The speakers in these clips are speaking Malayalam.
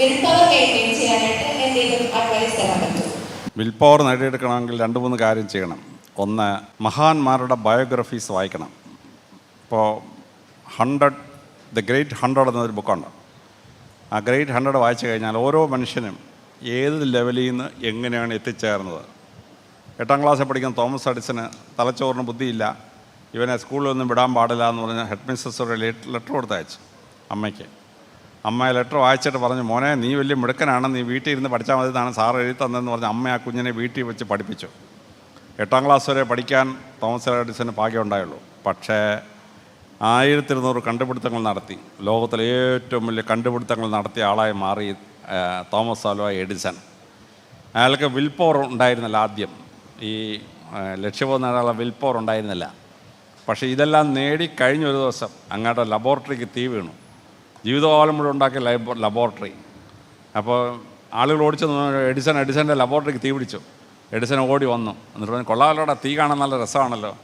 വിൽ പവർ മെയിന്റെയിൻ ചെയ്യാനായിട്ട് വിൽ പവർ നേടിയെടുക്കണമെങ്കിൽ രണ്ട് മൂന്ന് കാര്യം ചെയ്യണം. ഒന്ന് മഹാന്മാരുടെ ബയോഗ്രഫീസ് വായിക്കണം. ഇപ്പോൾ ഹൺഡ്രഡ് ദ ഗ്രേറ്റ് ഹൺഡ്രഡ് എന്നൊരു ബുക്കുണ്ട് ആ ഗ്രേറ്റ് ഹൺഡ്രഡ് വായിച്ചു കഴിഞ്ഞാൽ ഓരോ മനുഷ്യനും ഏത് ലെവലിൽ നിന്ന് എങ്ങനെയാണ് എത്തിച്ചേർന്നത്? എട്ടാം ക്ലാസ്സിൽ പഠിക്കുന്ന തോമസ് അഡിസന് തലച്ചോറിന് ബുദ്ധിയില്ല. ഇവനെ സ്കൂളിലൊന്നും വിടാൻ പാടില്ല എന്ന് പറഞ്ഞ് ഹെഡ് മിസ്സസ് ഒരു ലെറ്റർ കൊടുത്തയച്ചു അമ്മയ്ക്ക്. അമ്മ ലെറ്റർ വായിച്ചിട്ട് പറഞ്ഞു മോനെ നീ വലിയ മിടുക്കനാണ് നീ വീട്ടിൽ ഇരുന്ന് പഠിച്ചാൽ മതി എന്നാണ് സാർ എഴുതി തന്നതെന്ന് പറഞ്ഞ് അമ്മ ആ കുഞ്ഞിനെ വീട്ടിൽ വെച്ച് പഠിപ്പിച്ചു. എട്ടാം ക്ലാസ് വരെ പഠിക്കാൻ തോമസ് എഡിസന് ഭാഗ്യം ഉണ്ടായുള്ളൂ. പക്ഷേ ആയിരത്തി ഇരുന്നൂറ് കണ്ടുപിടുത്തങ്ങൾ നടത്തി. ലോകത്തിലെ ഏറ്റവും വലിയ കണ്ടുപിടുത്തങ്ങൾ നടത്തിയ ആളായി മാറി തോമസ് ആൽവ എഡിസൺ. അയാൾക്ക് വിൽ പവർ ഉണ്ടായിരുന്നില്ല ആദ്യം. ഈ ലക്ഷ്യബോധം നേടാനുള്ള വിൽ പവർ ഉണ്ടായിരുന്നില്ല. പക്ഷേ ഇതെല്ലാം നേടി കഴിഞ്ഞ ഒരു ദിവസം അങ്ങോട്ട് ലബോറട്ടറിക്ക് തീ വീണു. ജീവിതകാലം മുഴുവൻ ഉണ്ടാക്കിയ ലൈബോ ലബോറട്ടറി അപ്പോൾ ആളുകൾ ഓടിച്ചു എഡിസൺ എഡിസന്റെ ലബോറട്ടറിക്ക് തീ പിടിച്ചു. എഡിസൺ ഓടി വന്നു. എന്നിട്ട് പറഞ്ഞു കൊള്ളാമല്ലോടാ തീ കാണാൻ നല്ല രസമാണല്ലോ.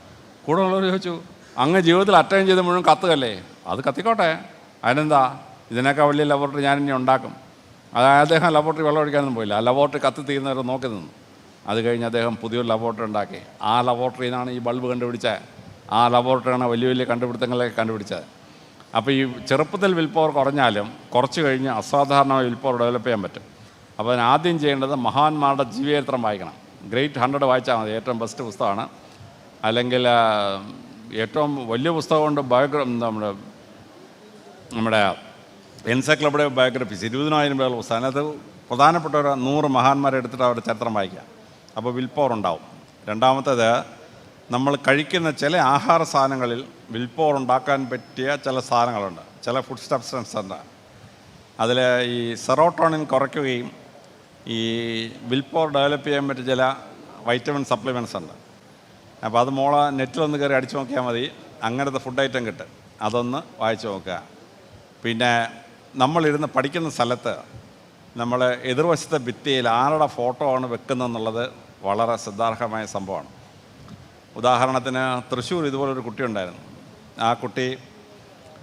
കൂടെ ഉള്ളവർ ചോദിച്ചു അങ്ങ് ജീവിതത്തിൽ അറ്റൻഡ് ചെയ്ത് മുഴുവൻ കത്തുകല്ലേ? അത് കത്തിക്കോട്ടെ. അതിനെന്താ? ഇതിനേക്കാൾ വലിയ ലബോറട്ടറി ഞാൻ ഇനി ഉണ്ടാക്കും. അത് അദ്ദേഹം ലബോറട്ടറി വെള്ളം ഒഴിക്കാനൊന്നും പോയില്ല. ആ ലബോറട്ടറി കത്തി തീരുന്നവരെ നോക്കി നിന്നു. അത് കഴിഞ്ഞ് അദ്ദേഹം പുതിയൊരു ലബോറട്ടറി ഉണ്ടാക്കി. ആ ലബോറട്ടറിയിൽ നിന്നാണ് ഈ ബൾബ് കണ്ടുപിടിച്ചത്. ആ ലബോറട്ടറിയാണ് വലിയ വലിയ കണ്ടുപിടുത്തങ്ങളെ കണ്ടുപിടിച്ചത്. അപ്പോൾ ഈ ചെറുപ്പത്തിൽ വിൽ പവർ കുറഞ്ഞാലും കുറച്ച് കഴിഞ്ഞ് അസാധാരണമായ വിൽ പവർ ഡെവലപ്പ് ചെയ്യാൻ പറ്റും. അപ്പോൾ അതിന് ആദ്യം ചെയ്യേണ്ടത് മഹാന്മാരുടെ ജീവചരിത്രം വായിക്കണം. ഗ്രേറ്റ് ഹൺഡ്രഡ് വായിച്ചാൽ മതി. ഏറ്റവും ബെസ്റ്റ് പുസ്തകമാണ്. അല്ലെങ്കിൽ ഏറ്റവും വലിയ പുസ്തകമുണ്ട് ബയോഗ്ര നമ്മുടെ നമ്മുടെ എൻസൈക്ലോപീഡിയ ബയോഗ്രഫീസ് ഇരുപതിനായിരം പേരുള്ള പുസ്തകം. അതിനകത്ത് പ്രധാനപ്പെട്ട ഒരു നൂറ് മഹാന്മാരെ എടുത്തിട്ട് അവരുടെ ചരിത്രം വായിക്കുക. അപ്പോൾ വിൽ പവർ ഉണ്ടാവും. രണ്ടാമത്തേത് നമ്മൾ കഴിക്കുന്ന ചില ആഹാര സാധനങ്ങളിൽ വിൽപ്പോർ ഉണ്ടാക്കാൻ പറ്റിയ ചില സാധനങ്ങളുണ്ട്. ചില ഫുഡ് സബ്സ്റ്റൻസ് ഉണ്ട്. അതിൽ ഈ സെറോട്ടോണിൻ കുറയ്ക്കുകയും ഈ വിൽപ്പോർ ഡെവലപ്പ് ചെയ്യാൻ പറ്റിയ ചില വൈറ്റമിൻ സപ്ലിമെന്റ്സ് ഉണ്ട്. അപ്പോൾ അത് മോളെ നെറ്റിലൊന്ന് കയറി അടിച്ചു നോക്കിയാൽ മതി. അങ്ങനത്തെ ഫുഡ് ഐറ്റം കിട്ടും. അതൊന്ന് വായിച്ചു നോക്കുക. പിന്നെ നമ്മളിരുന്ന് പഠിക്കുന്ന സ്ഥലത്ത് നമ്മൾ എതിർവശത്തെ ഭിത്തിയിൽ ആരുടെ ഫോട്ടോ ആണ് വെക്കുന്നതെന്നുള്ളത് വളരെ ശ്രദ്ധാർഹമായ സംഭവമാണ്. ഉദാഹരണത്തിന് തൃശ്ശൂർ ഇതുപോലൊരു കുട്ടി ഉണ്ടായിരുന്നു ആ കുട്ടി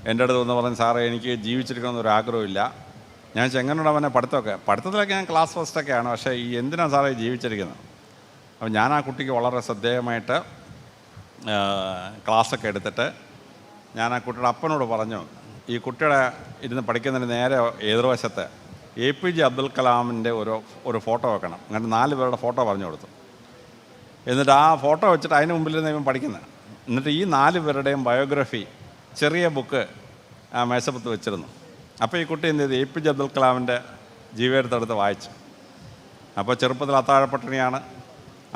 എന്റെ അടുത്ത് വന്ന് പറഞ്ഞു സാറേ എനിക്ക് ജീവിച്ചിരിക്കണമെന്നൊരു ആഗ്രഹമില്ല ഞാൻ ചെങ്ങനോട് അവനെ പഠിത്തമൊക്കെ പഠിത്തത്തിലൊക്കെ ഞാൻ ക്ലാസ് ഫസ്റ്റൊക്കെയാണ് പക്ഷേ ഈ എന്തിനാണ് സാറേ ജീവിച്ചിരിക്കുന്നത്? അപ്പം ഞാൻ ആ കുട്ടിക്ക് വളരെ ശ്രദ്ധേയമായിട്ട് ക്ലാസ്സൊക്കെ എടുത്തിട്ട് ഞാൻ ആ കുട്ടിയുടെ അപ്പനോട് പറഞ്ഞു ഈ കുട്ടിയുടെ ഇരുന്ന് പഠിക്കുന്നതിന് നേരെ എതിർവശത്ത് എ പി ജെ അബ്ദുൽ കലാമിന്റെ ഒരു ഒരു ഫോട്ടോ വെക്കണം. അങ്ങനെ നാല് പേരുടെ ഫോട്ടോ പറഞ്ഞു കൊടുത്തു. എന്നിട്ട് ആ ഫോട്ടോ വെച്ചിട്ട് അതിന് മുമ്പിൽ നിന്ന് ഇവൻ പഠിക്കുന്നത് എന്നിട്ട് ഈ നാല് പേരുടെയും ബയോഗ്രഫി ചെറിയ ബുക്ക് ആ മേശപ്പുറത്ത് വെച്ചിരുന്നു. അപ്പോൾ ഈ കുട്ടി എന്ത് ചെയ്തു? എ പി ജെ അബ്ദുൽ കലാമിന്റെ ജീവിതത്തെടുത്ത് വായിച്ചു. അപ്പോൾ ചെറുപ്പത്തിൽ അത്താഴപ്പട്ടിണിയാണ്.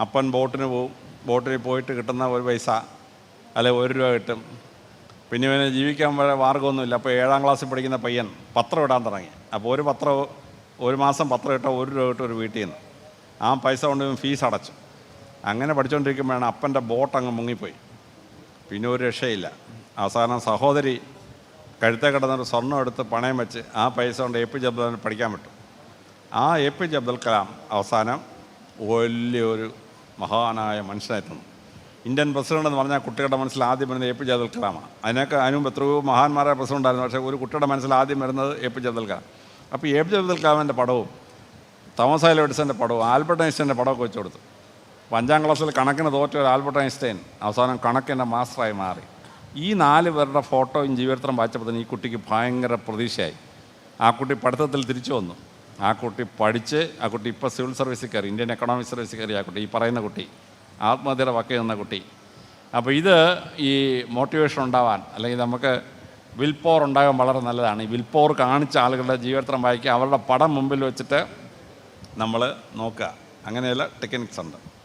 അപ്പൻ ബോട്ടിന് പോവും. ബോട്ടിൽ പോയിട്ട് കിട്ടുന്ന ഒരു പൈസ അല്ലെ ഒരു രൂപ കിട്ടും. പിന്നെ ഇവന് ജീവിക്കാൻ വരെ മാർഗമൊന്നുമില്ല. അപ്പോൾ ഏഴാം ക്ലാസ്സിൽ പഠിക്കുന്ന പയ്യൻ പത്രം ഇടാൻ തുടങ്ങി. അപ്പോൾ ഒരു പത്രം ഒരു മാസം പത്രം ഇട്ടാൽ ഒരു രൂപ കിട്ടും ഒരു വീട്ടിൽ നിന്ന്. ആ പൈസ കൊണ്ട് ഫീസ് അടച്ചു. അങ്ങനെ പഠിച്ചുകൊണ്ടിരിക്കുമ്പോഴാണ് അപ്പന്റെ ബോട്ട് അങ്ങ് മുങ്ങിപ്പോയി. പിന്നെ ഒരു രക്ഷയില്ല. അവസാനം സഹോദരി കഴുത്തെ കിടന്നൊരു സ്വർണം എടുത്ത് പണയം വെച്ച് ആ പൈസ കൊണ്ട് എ പി ജെ അബ്ദുൽ പഠിക്കാൻ പറ്റും ആ A P J Abdul Kalam അവസാനം വലിയൊരു മഹാനായ മനുഷ്യനായിരുന്നു ഇന്ത്യൻ പ്രസിഡന്റ് എന്ന് പറഞ്ഞാൽ കുട്ടികളുടെ മനസ്സിൽ ആദ്യം വരുന്നത് എ പി ജെ അബ്ദുൽ കലാമാണ്. അതിനൊക്കെ അതിന് എത്രയോ മഹാന്മാരായ പ്രസിഡന്റ് ഉണ്ടായിരുന്നു. പക്ഷേ ഒരു കുട്ടിയുടെ മനസ്സിൽ ആദ്യം വരുന്നത് A P J Abdul Kalam. അപ്പോൾ എ പി ജെ അബ്ദുൽ കലാമിന്റെ പടവും തോമസ് എഡിസന്റെ പടവും ആൽബർട്ട് ഐൻസ്റ്റൈന്റെ പടമൊക്കെ വെച്ച് കൊടുത്തു. അഞ്ചാം ക്ലാസ്സിൽ കണക്കിന് തോറ്റ ഒരു ആൽബർട്ട് ഐൻസ്റ്റൈൻ അവസാനം കണക്കിന്റെ മാസ്റ്ററായി മാറി. ഈ നാല് പേരുടെ ഫോട്ടോയും ജീവിതത്തിലും വായിച്ചപ്പോൾ തന്നെ ഈ കുട്ടിക്ക് ഭയങ്കര പ്രതീക്ഷയായി. ആ കുട്ടി പഠിത്തത്തിൽ തിരിച്ചു വന്നു. ആ കുട്ടി പഠിച്ച് ആ കുട്ടി ഇപ്പോൾ സിവിൽ സർവീസിൽ കയറി ഇന്ത്യൻ എക്കണോമിക് സർവീസിൽ കയറി ആ കുട്ടി ഈ പറയുന്ന കുട്ടി ആത്മഹത്യയുടെ വക്കയിൽ നിന്ന കുട്ടി. അപ്പോൾ ഇത് ഈ മോട്ടിവേഷൻ ഉണ്ടാവാൻ അല്ലെങ്കിൽ നമുക്ക് വിൽ പവർ ഉണ്ടാകാൻ വളരെ നല്ലതാണ്. ഈ വിൽ പവർ കാണിച്ച ആളുകളുടെ ജീവിതത്തിലും വായിക്കുക അവരുടെ പടം മുമ്പിൽ വെച്ചിട്ട് നമ്മൾ നോക്കുക. അങ്ങനെയുള്ള ടെക്നിക്സ് ഉണ്ട്.